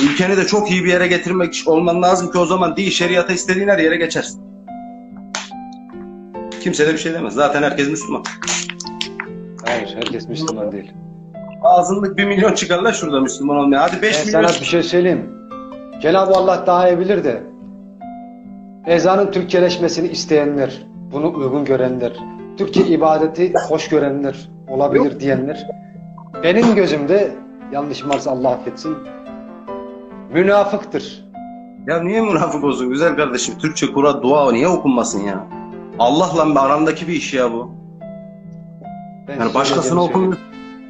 Ülkeni de çok iyi bir yere getirmek olman lazım ki o zaman değil şeriata istediğin her yere geçersin. Kimse de bir şey demez. Zaten herkes Müslüman. Hayır, herkes Müslüman değil. Ağzınlık bir milyon çıkarlar şurada Müslüman olmaya. Hadi 5 Ben milyon. sana bir şey söyleyeyim. Cenab-ı Allah daha iyi bilir de ezanın Türkçeleşmesini isteyenler, bunu uygun görenler, Türkçe ibadeti hoş görenler, olabilir diyenler benim gözümde yanlışım varsa Allah affetsin münafıktır. Ya niye münafık olsun güzel kardeşim? Türkçe, Kur'an, dua niye okunmasın ya? Allah'la bir arandaki bir iş ya bu. Ben Yani başkasına söyleyeceğimi okumuyor.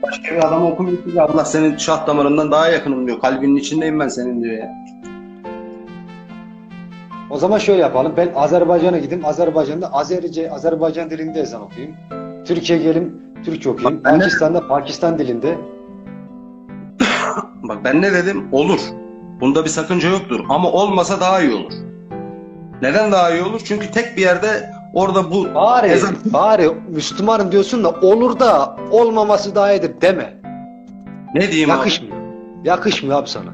Başka bir adam okumuyor ki Allah senin şah damarından daha yakınım diyor. Kalbinin içindeyim ben senin diyor ya. O zaman şöyle yapalım. Ben Azerbaycan'a gideyim. Azerbaycan'da Azerice, Azerbaycan dilinde ezan okuyayım. Türkiye'ye gelim, Türkçe okuyayım. Ben Pakistan'da Pakistan dilinde. Bak ben ne dedim? Olur. Bunda bir sakınca yoktur. Ama olmasa daha iyi olur. Neden daha iyi olur? Çünkü tek bir yerde orada bu Bari, ezan bari Müslümanım diyorsun da olur da olmaması daha iyidir deme. ne diyeyim abi? Yakışmıyor. Yakışmıyor abi sana.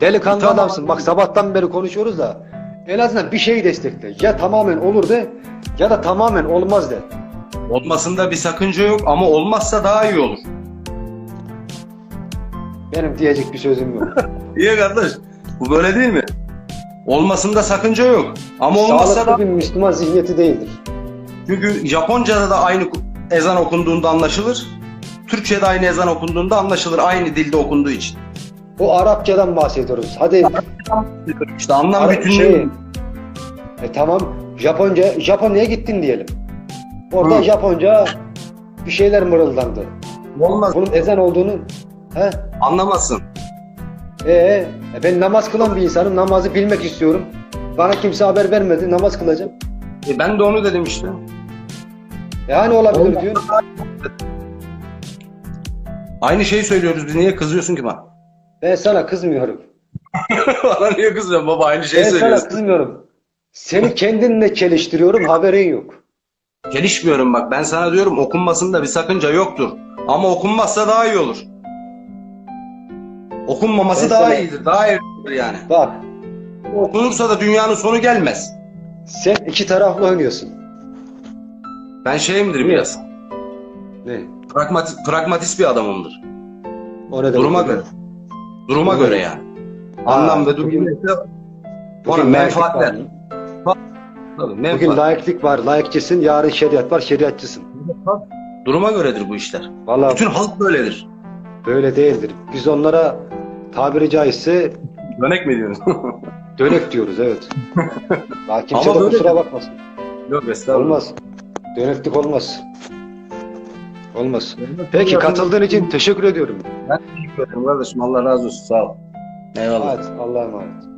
Delikanlı Tamam. adamsın. Bak sabahtan beri konuşuyoruz da en azından bir şeyi destekle. Ya tamamen olur de ya da tamamen olmaz de. Olmasında bir sakınca yok ama olmazsa daha iyi olur. Benim diyecek bir sözüm yok. İyi kardeş. Bu böyle değil mi? Olmasında sakınca yok. Ama olmazsa da Sağlıklı bir Müslüman zihniyeti değildir. çünkü Japonca'da da aynı ezan okunduğunda anlaşılır. Türkçe'de aynı ezan okunduğunda anlaşılır. Aynı dilde okunduğu için. O Arapçadan bahsediyoruz. Hadi İşte anlam Ara- bütünlüğü. şey, e tamam Japonca Japonya'ya gittin diyelim. Orada Hı. Japonca bir şeyler mırıldandı. Olmaz. Bunun ezan olduğunu he? Anlamazsın. Ee, e, ben namaz kılan bir insanım. Namazı bilmek istiyorum. Bana kimse haber vermedi. Namaz kılacağım. E ben de onu dedim işte. Yani olabilir Olmaz. diyor. Aynı şeyi söylüyoruz. Biz niye kızıyorsun ki bana? Ben sana kızmıyorum. Bana niye kızıyorsun baba? Aynı şeyi ben sana söylüyorsun. kızmıyorum. Seni kendinle çeliştiriyorum. Haberin yok. Gelişmiyorum bak. Ben sana diyorum okunmasında bir sakınca yoktur. Ama okunmazsa daha iyi olur. Okunmaması Ben daha sana- iyidir. Daha iyidir yani. Bak Okunursa da dünyanın sonu gelmez. sen iki taraflı oynuyorsun. Ben şeyimdir biraz. Ne? Pragmat, pragmatist bir adamımdır. O ne Duruma göre. Duruma Duruma göre yani. Anlam ve durum Ona menfaatler. tabii, Bugün layıklık var. Layıkçısın. Yarın şeriat var. Şeriatçısın. Duruma göredir bu işler. Vallahi Bütün halk böyledir. Böyle değildir. Biz onlara tabiri caizse Dönek mi diyorsun? dönek diyoruz evet. Daha kimse Ama de kusura bakmasın. Yok estağfurullah. Olmaz. Döneklik olmaz. Olmaz. Peki katıldığın için teşekkür ediyorum. Ben teşekkür ederim kardeşim. Allah razı olsun. Sağ ol. Eyvallah. Hadi Allah'a emanet.